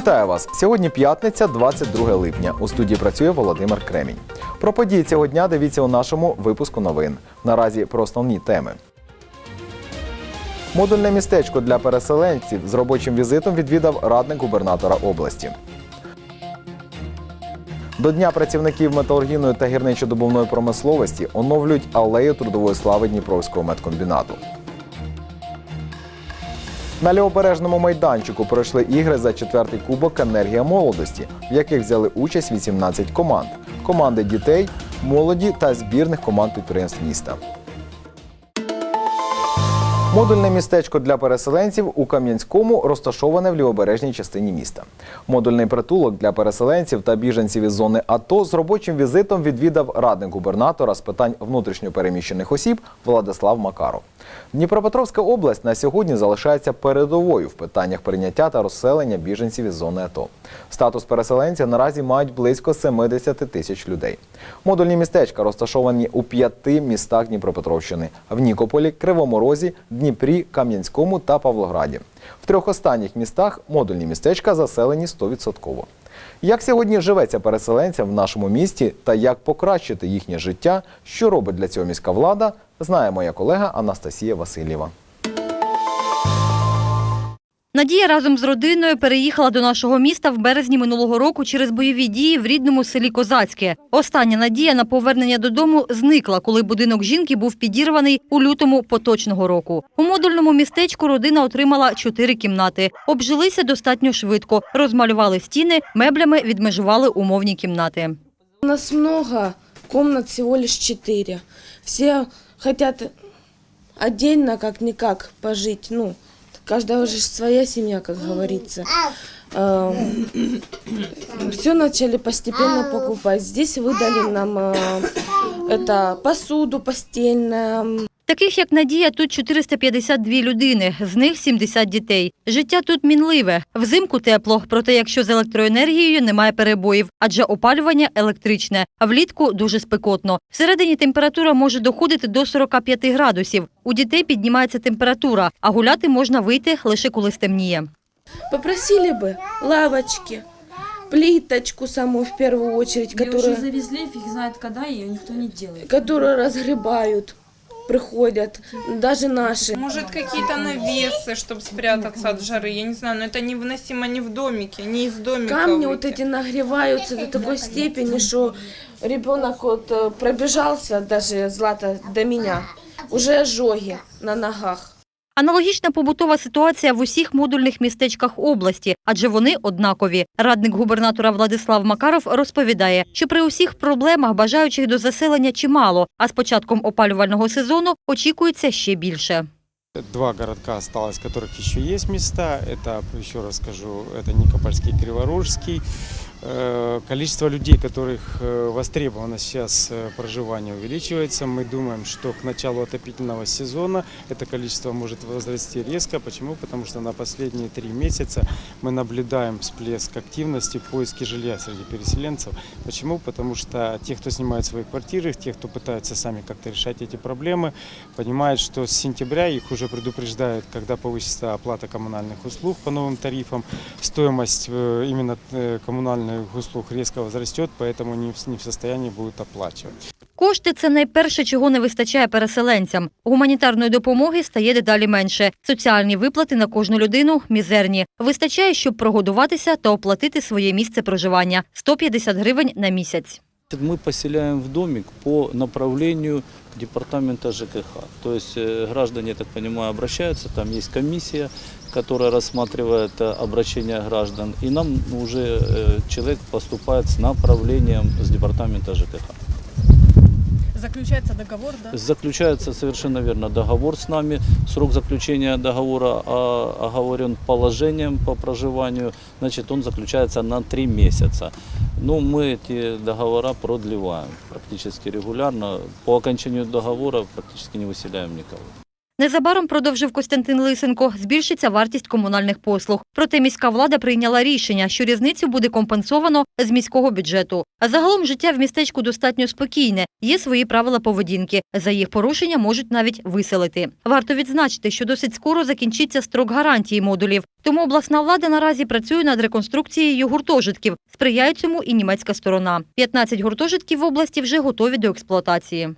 Вітаю вас! Сьогодні п'ятниця, 22 липня. У студії працює Володимир Кремінь. Про події цього дня дивіться у нашому випуску новин. Наразі про основні теми. Модульне містечко для переселенців з робочим візитом відвідав радник губернатора області. До Дня працівників металургійної та гірничо-добувної промисловості оновлюють алею трудової слави Дніпровського медкомбінату. На лівобережному майданчику пройшли ігри за четвертий кубок Енергія молодості, в яких взяли участь 18 команд: команди дітей, молоді та збірних команд підприємств міста. Модульне містечко для переселенців у Кам'янському розташоване в лівобережній частині міста. Модульний притулок для переселенців та біженців із зони АТО з робочим візитом відвідав радник губернатора з питань внутрішньопереміщених осіб Владислав Макаров. Дніпропетровська область на сьогодні залишається передовою в питаннях прийняття та розселення біженців із зони АТО. Статус переселенця наразі мають близько 70 тисяч людей. Модульні містечка розташовані у п'яти містах Дніпропетровщини: в Нікополі, Кривому Розі, Дніпрі, Кам'янському та Павлограді. В трьох останніх містах модульні містечка заселені 100%. Як сьогодні живеться переселенцям в нашому місті та як покращити їхнє життя, що робить для цього міська влада, знає моя колега Анастасія Васильєва. Надія разом з родиною переїхала до нашого міста в березні минулого року через бойові дії в рідному селі Козацьке. Остання надія на повернення додому зникла, коли будинок жінки був підірваний у лютому поточного року. У модульному містечку родина отримала чотири кімнати. Обжилися достатньо швидко, розмалювали стіни, меблями відмежували умовні кімнати. У нас много, комнат всего лишь четыре. Все хотят отдельно как-никак пожить. Ну, каждая уже своя семья, как говорится. Все начали постепенно покупать. Здесь выдали нам э, это посуду постельную, Таких як Надія, тут 452 людини, з них 70 дітей. Життя тут мінливе. Взимку тепло, проте якщо з електроенергією немає перебоїв, адже опалювання електричне, а влітку дуже спекотно. Всередині температура може доходити до 45 градусів. У дітей піднімається температура, а гуляти можна вийти лише коли стемніє. Попросили бы лавочки, плиточку самую в первую очередь, Ее уже которая, завезли, фиг знает когда, ее никто не делает. которую разгребают, приходят, даже наши. Может, какие-то навесы, чтобы спрятаться от жары. Я не знаю, но это невыносимо не в домике, не из домика. Камни вот выйти. эти нагреваются до такой степени, что ребенок вот э, пробежался даже Злата до меня. Уже ожоги на ногах. Аналогічна побутова ситуація в усіх модульних містечках області, адже вони однакові. Радник губернатора Владислав Макаров розповідає, що при усіх проблемах бажаючих до заселення чимало, а з початком опалювального сезону очікується ще більше. Два городка осталось, в которых еще есть места. Это, еще раз скажу, это Никопольский и Криворужский. Э, Количество людей, которых э, востребовано сейчас э, проживание, увеличивается. Мы думаем, что к началу отопительного сезона это количество может возрасти резко. Почему? Потому что на последние три месяца мы наблюдаем всплеск активности в поиске жилья среди переселенцев. Почему? Потому что те, кто снимает свои квартиры, те, кто пытаются сами как-то решать эти проблемы, понимают, что с сентября их уже предупреждают, когда повысится оплата коммунальных услуг по новым тарифам. Стоимость э, именно э, коммунальных услуг резко возрастет, поэтому не в, не в состоянии будут оплачивать. Кошти це найперше, чого не вистачає переселенцям. Гуманітарної допомоги стає дедалі менше. Соціальні виплати на кожну людину мізерні. Вистачає, щоб прогодуватися та оплатити своє місце проживання 150 гривень на місяць. Мы поселяем в домик по направлению департамента ЖКХ. То есть э, граждане, я так понимаю, обращаются, там есть комиссия, Которая рассматривает э, обращения граждан, и нам уже э, человек поступает с направлением с департамента ЖКХ. Заключается договор, да? Заключается совершенно верно договор с нами. Срок заключения договора а, оговорен положением по проживанию. Значит, он заключается на три месяца. Ну, мы эти договора продлеваем практически регулярно. По окончанию договора практически не выселяем никого. Незабаром продовжив Костянтин Лисенко, збільшиться вартість комунальних послуг. Проте міська влада прийняла рішення, що різницю буде компенсовано з міського бюджету. А загалом життя в містечку достатньо спокійне. Є свої правила поведінки. За їх порушення можуть навіть виселити. Варто відзначити, що досить скоро закінчиться строк гарантії модулів. Тому обласна влада наразі працює над реконструкцією гуртожитків. Сприяє цьому і німецька сторона. 15 гуртожитків в області вже готові до експлуатації.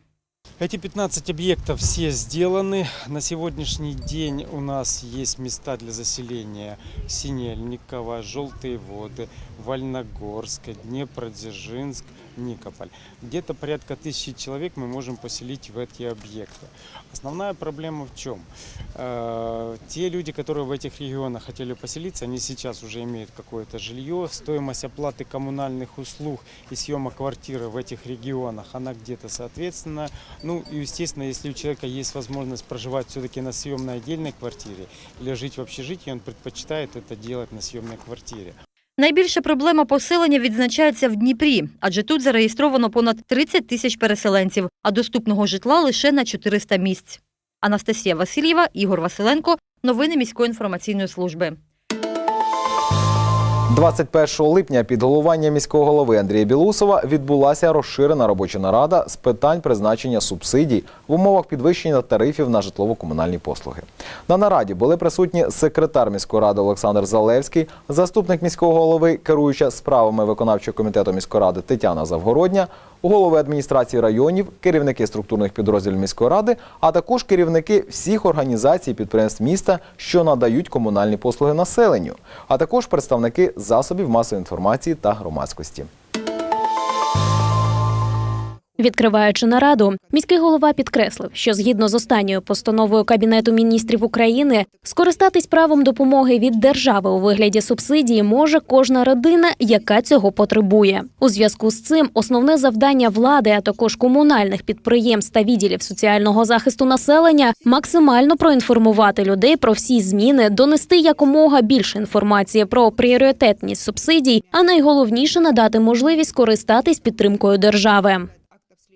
Эти 15 объектов все сделаны. На сегодняшний день у нас есть места для заселения Синельниково, Желтые воды, Вольногорск, Днепродзержинск, Никополь. Где-то порядка тысячи человек мы можем поселить в эти объекты. Основная проблема в чем? Э, Те люди, которые в этих регионах хотели поселиться, они сейчас уже имеют какое-то жилье. Стоимость оплаты коммунальных услуг и съема квартиры в этих регионах, она где-то соответственно. Ну и естественно, если у человека есть возможность проживать все-таки на съемной отдельной квартире или жить в общежитии, он предпочитает это делать на съемной квартире. Найбільша проблема поселення відзначається в Дніпрі, адже тут зареєстровано понад 30 тисяч переселенців, а доступного житла лише на 400 місць. Анастасія Васильєва, Ігор Василенко. Новини міської інформаційної служби. 21 липня під головування міського голови Андрія Білусова відбулася розширена робоча нарада з питань призначення субсидій в умовах підвищення тарифів на житлово-комунальні послуги. На нараді були присутні секретар міської ради Олександр Залевський, заступник міського голови, керуюча справами виконавчого комітету міської ради Тетяна Завгородня, голови адміністрації районів, керівники структурних підрозділів міської ради, а також керівники всіх організацій підприємств міста, що надають комунальні послуги населенню, а також представники засобів масової інформації та громадськості. Відкриваючи нараду, міський голова підкреслив, що згідно з останньою постановою Кабінету міністрів України скористатись правом допомоги від держави у вигляді субсидії може кожна родина, яка цього потребує. У зв'язку з цим основне завдання влади, а також комунальних підприємств та відділів соціального захисту населення максимально проінформувати людей про всі зміни, донести якомога більше інформації про пріоритетність субсидій, а найголовніше надати можливість скористатись підтримкою держави.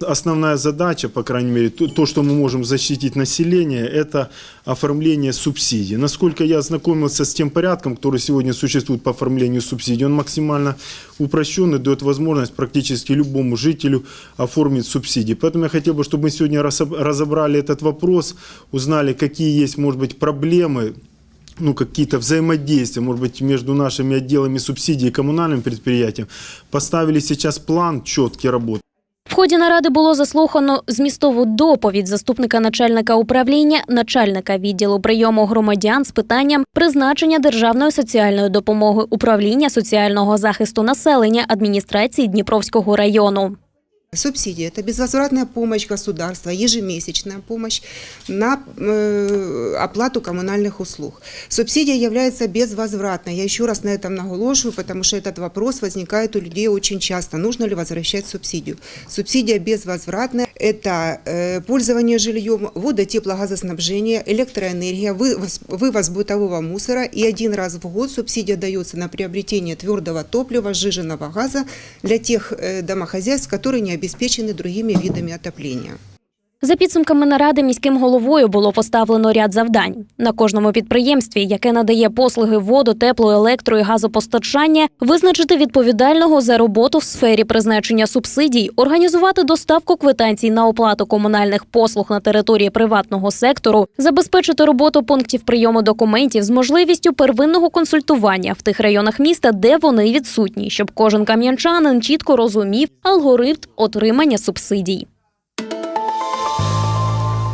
Основная задача, по крайней мере, то, то, что мы можем защитить население, это оформление субсидий. Насколько я ознакомился с тем порядком, который сегодня существует по оформлению субсидий, он максимально упрощен и дает возможность практически любому жителю оформить субсидии. Поэтому я хотел бы, чтобы мы сегодня разобрали этот вопрос, узнали, какие есть, может быть, проблемы ну, какие-то взаимодействия, может быть, между нашими отделами субсидий и коммунальным предприятием, поставили сейчас план четкий работы. Ході наради було заслухано змістову доповідь заступника начальника управління, начальника відділу прийому громадян з питанням призначення державної соціальної допомоги управління соціального захисту населення адміністрації Дніпровського району. Субсидия – это безвозвратная помощь государства, ежемесячная помощь на э, оплату коммунальных услуг. Субсидия является безвозвратной. Я еще раз на этом наголошую, потому что этот вопрос возникает у людей очень часто. Нужно ли возвращать субсидию? Субсидия безвозвратная – это э, пользование жильем, водо-теплогазоснабжение, электроэнергия, вывоз, бытового мусора. И один раз в год субсидия дается на приобретение твердого топлива, сжиженного газа для тех э, домохозяйств, которые не обеспечены другими видами отопления. За підсумками наради міським головою було поставлено ряд завдань на кожному підприємстві, яке надає послуги воду, тепло, електро і газопостачання, визначити відповідального за роботу в сфері призначення субсидій, організувати доставку квитанцій на оплату комунальних послуг на території приватного сектору, забезпечити роботу пунктів прийому документів з можливістю первинного консультування в тих районах міста, де вони відсутні, щоб кожен кам'янчанин чітко розумів алгоритм отримання субсидій.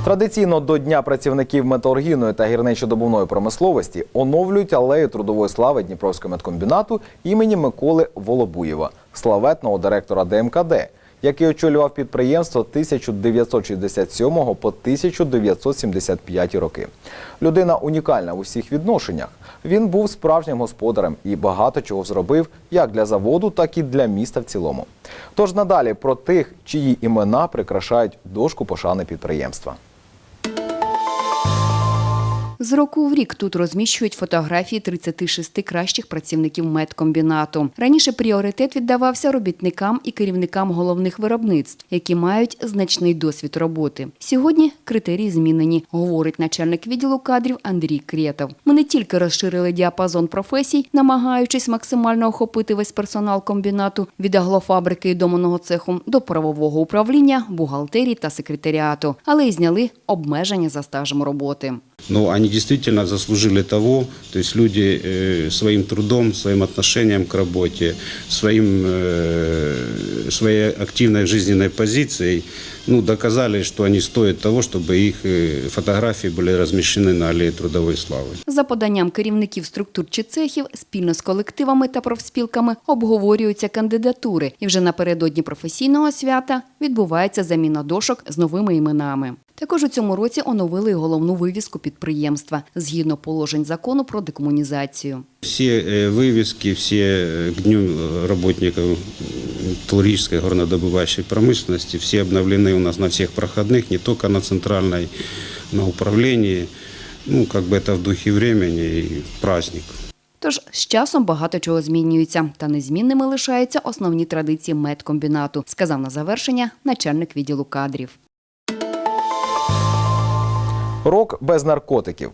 Традиційно до Дня працівників металургійної та гірничо-добувної промисловості оновлюють алею трудової слави Дніпровського медкомбінату імені Миколи Волобуєва, славетного директора ДМКД, який очолював підприємство 1967 по 1975 роки. Людина унікальна в усіх відношеннях. Він був справжнім господарем і багато чого зробив як для заводу, так і для міста в цілому. Тож надалі про тих, чиї імена прикрашають дошку пошани підприємства. З року в рік тут розміщують фотографії 36 кращих працівників медкомбінату. Раніше пріоритет віддавався робітникам і керівникам головних виробництв, які мають значний досвід роботи. Сьогодні критерії змінені, говорить начальник відділу кадрів Андрій Кретов. Ми не тільки розширили діапазон професій, намагаючись максимально охопити весь персонал комбінату від аглофабрики і доманого цеху до правового управління, бухгалтерії та секретаріату, але й зняли обмеження за стажем роботи. Но они действительно заслужили того, то есть люди э, своим трудом, своим отношением к работе, своим, э, своей активной жизненной позицией ну, доказали, что они стоят того, чтобы их э, фотографии были размещены на аллее трудовой славы. За поданням керівників структур чи цехів, спільно з колективами та профспілками обговорюються кандидатури, і вже напередодні професійного свята відбувається заміна дошок з новими іменами. Також у цьому році оновили й головну вивіску підприємства згідно положень закону про декомунізацію. Все э, вывески, все э, к дню э, работников м, металлургической горнодобывающей промышленности, все обновлены у нас на всех проходных, не только на центральной, на управлении. Ну, как бы это в духе времени и праздник. Тож з часом багато чого змінюється, та незмінними лишаються основні традиції медкомбінату, сказав на завершення начальник відділу кадрів. Рок без наркотиків.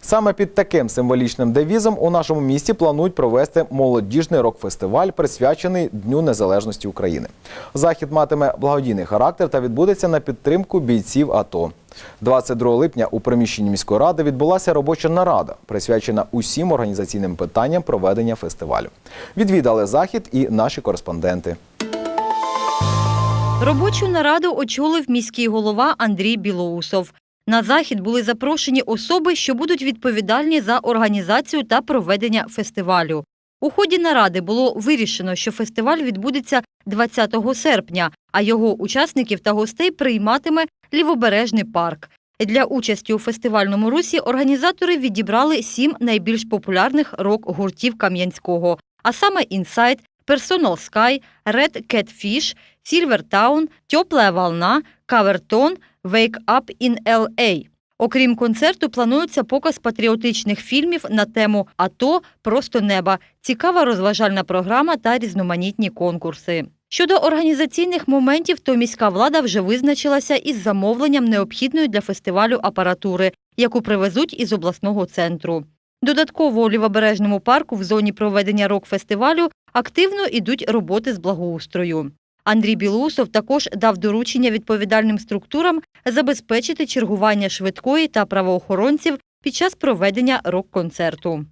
Саме під таким символічним девізом у нашому місті планують провести молодіжний рок-фестиваль, присвячений Дню Незалежності України. Захід матиме благодійний характер та відбудеться на підтримку бійців АТО. 22 липня у приміщенні міської ради відбулася робоча нарада, присвячена усім організаційним питанням проведення фестивалю. Відвідали захід і наші кореспонденти. Робочу нараду очолив міський голова Андрій Білоусов. На захід були запрошені особи, що будуть відповідальні за організацію та проведення фестивалю. У ході наради було вирішено, що фестиваль відбудеться 20 серпня, а його учасників та гостей прийматиме Лівобережний парк. Для участі у фестивальному русі організатори відібрали сім найбільш популярних рок-гуртів Кам'янського, а саме «Інсайт», Sky, Red Catfish, Silver Town, Тепла волна, Кавертон, Wake Up in LA. Окрім концерту, планується показ патріотичних фільмів на тему АТО Просто неба, цікава розважальна програма та різноманітні конкурси. Щодо організаційних моментів, то міська влада вже визначилася із замовленням необхідної для фестивалю апаратури, яку привезуть із обласного центру. Додатково у Лівобережному парку в зоні проведення рок-фестивалю активно йдуть роботи з благоустрою. Андрій Білоусов також дав доручення відповідальним структурам забезпечити чергування швидкої та правоохоронців під час проведення рок-концерту.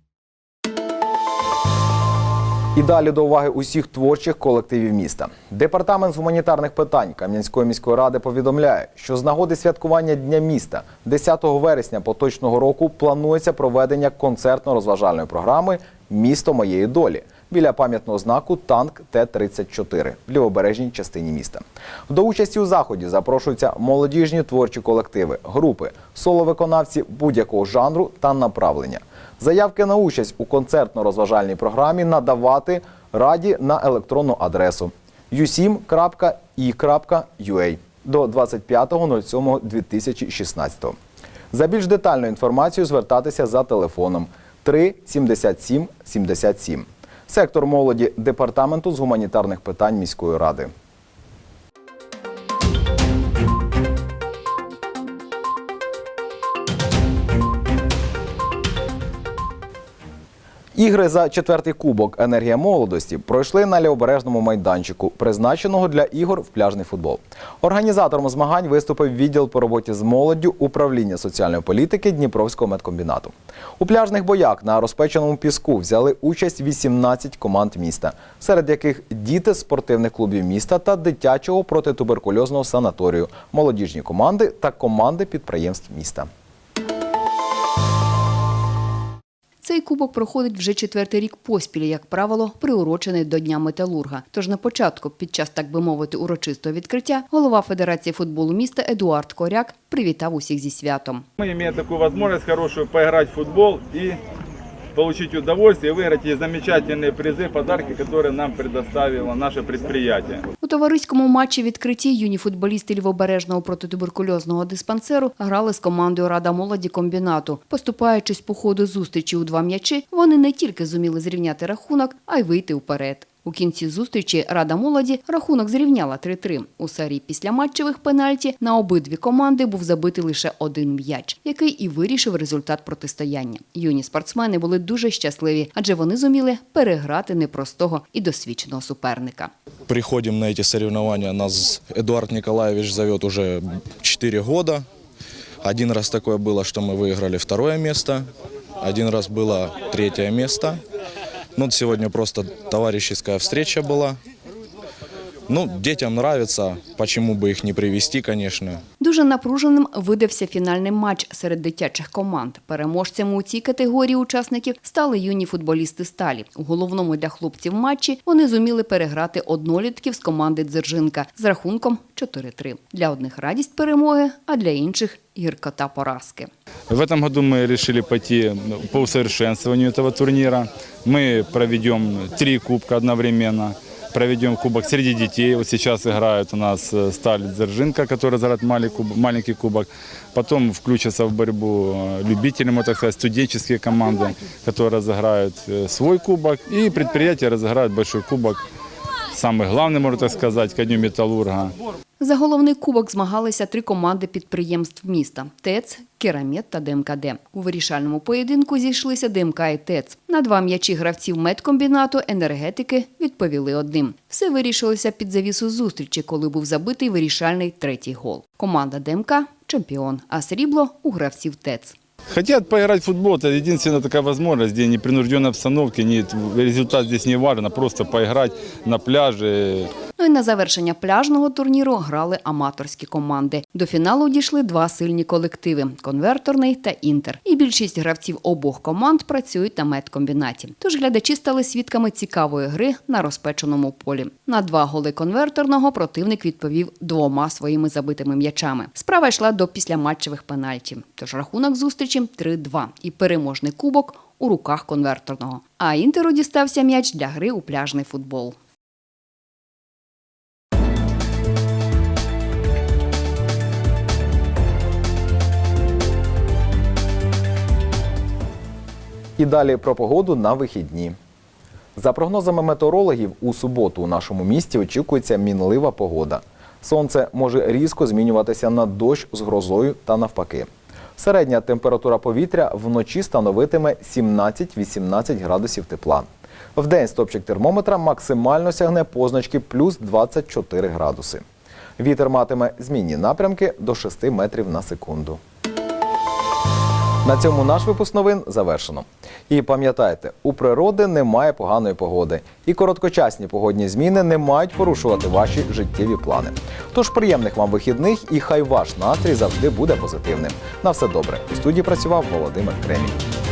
І далі до уваги усіх творчих колективів міста. Департамент з гуманітарних питань Кам'янської міської ради повідомляє, що з нагоди святкування Дня міста 10 вересня поточного року планується проведення концертно-розважальної програми Місто моєї долі біля пам'ятного знаку танк Т-34 в лівобережній частині міста. До участі у заході запрошуються молодіжні творчі колективи, групи, соло-виконавці будь-якого жанру та направлення. Заявки на участь у концертно-розважальній програмі надавати раді на електронну адресу u7.i.ua до 25.07.2016. За більш детальною інформацією звертатися за телефоном 3 77 77. Сектор молоді Департаменту з гуманітарних питань міської ради. Ігри за четвертий кубок Енергія молодості пройшли на лівобережному майданчику, призначеного для ігор в пляжний футбол. Організатором змагань виступив відділ по роботі з молоддю управління соціальної політики Дніпровського медкомбінату. У пляжних боях на розпеченому піску взяли участь 18 команд міста, серед яких діти спортивних клубів міста та дитячого протитуберкульозного санаторію, молодіжні команди та команди підприємств міста. Цей кубок проходить вже четвертий рік поспіль, як правило, приурочений до Дня металурга. Тож на початку, під час, так би мовити, урочистого відкриття, голова Федерації футболу міста Едуард Коряк привітав усіх зі святом. Ми маємо таку можливість хорошу поиграть в футбол и получить удовольствие и выиграть эти замечательные призы, подарки, которые нам предоставило наше предприятие. У товариському матчі відкритті юні футболісти Львобережного протитуберкульозного диспансеру грали з командою Рада молоді комбінату. Поступаючись по ходу зустрічі у два м'ячі, вони не тільки зуміли зрівняти рахунок, а й вийти вперед. У кінці зустрічі Рада молоді рахунок зрівняла 3-3. У серії післяматчевих пенальті на обидві команди був забитий лише один м'яч, який і вирішив результат протистояння. Юні спортсмени були дуже щасливі, адже вони зуміли переграти непростого і досвідченого суперника. приходим на эти соревнования. Нас Эдуард Николаевич зовет уже 4 года. Один раз такое было, что мы выиграли второе место. Один раз было третье место. Ну, сегодня просто товарищеская встреча была. Ну, детям нравится, почему бы их не привести, конечно. Дуже напруженим видався фінальний матч серед дитячих команд. Переможцями у цій категорії учасників стали юні футболісти сталі. У головному для хлопців матчі вони зуміли переграти однолітків з команди Дзержинка з рахунком 4-3. Для одних радість перемоги, а для інших гіркота поразки. В этом году мы решили пойти по усовершенствованию этого турнира. Мы проведем три кубка одновременно. Проведем кубок среди детей. Вот сейчас играют у нас э, Сталь Дзержинка, которая играет маленький кубок, маленький кубок. Потом включатся в борьбу э, любители, можно так сказать, студенческие команды, которые разыграют э, свой кубок. И предприятия разыграют большой кубок. Самый главный, можно так сказать, ко дню металлурга. За головний кубок змагалися три команди підприємств міста – ТЕЦ, Керамет та ДМКД. У вирішальному поєдинку зійшлися ДМК і ТЕЦ. На два м'ячі гравців медкомбінату енергетики відповіли одним. Все вирішилося під завісу зустрічі, коли був забитий вирішальний третій гол. Команда ДМК – чемпіон, а срібло – у гравців ТЕЦ. Хотят поиграть в футбол, это единственная такая возможность, где непринужденной обстановке, нет, результат здесь не важен, а просто поиграть на пляже, Ну і на завершення пляжного турніру грали аматорські команди. До фіналу дійшли два сильні колективи – конверторний та інтер. І більшість гравців обох команд працюють на медкомбінаті. Тож глядачі стали свідками цікавої гри на розпеченому полі. На два голи конверторного противник відповів двома своїми забитими м'ячами. Справа йшла до післяматчевих пенальтів. Тож рахунок зустрічі 3-2 і переможний кубок у руках конверторного. А інтеру дістався м'яч для гри у пляжний футбол. І далі про погоду на вихідні. За прогнозами метеорологів, у суботу у нашому місті очікується мінлива погода. Сонце може різко змінюватися на дощ з грозою та навпаки. Середня температура повітря вночі становитиме 17-18 градусів тепла. Вдень стопчик термометра максимально сягне позначки плюс 24 градуси. Вітер матиме змінні напрямки до 6 метрів на секунду. На цьому наш випуск новин завершено. І пам'ятайте, у природи немає поганої погоди, і короткочасні погодні зміни не мають порушувати ваші життєві плани. Тож приємних вам вихідних і хай ваш настрій завжди буде позитивним. На все добре. У студії працював Володимир Кремінь.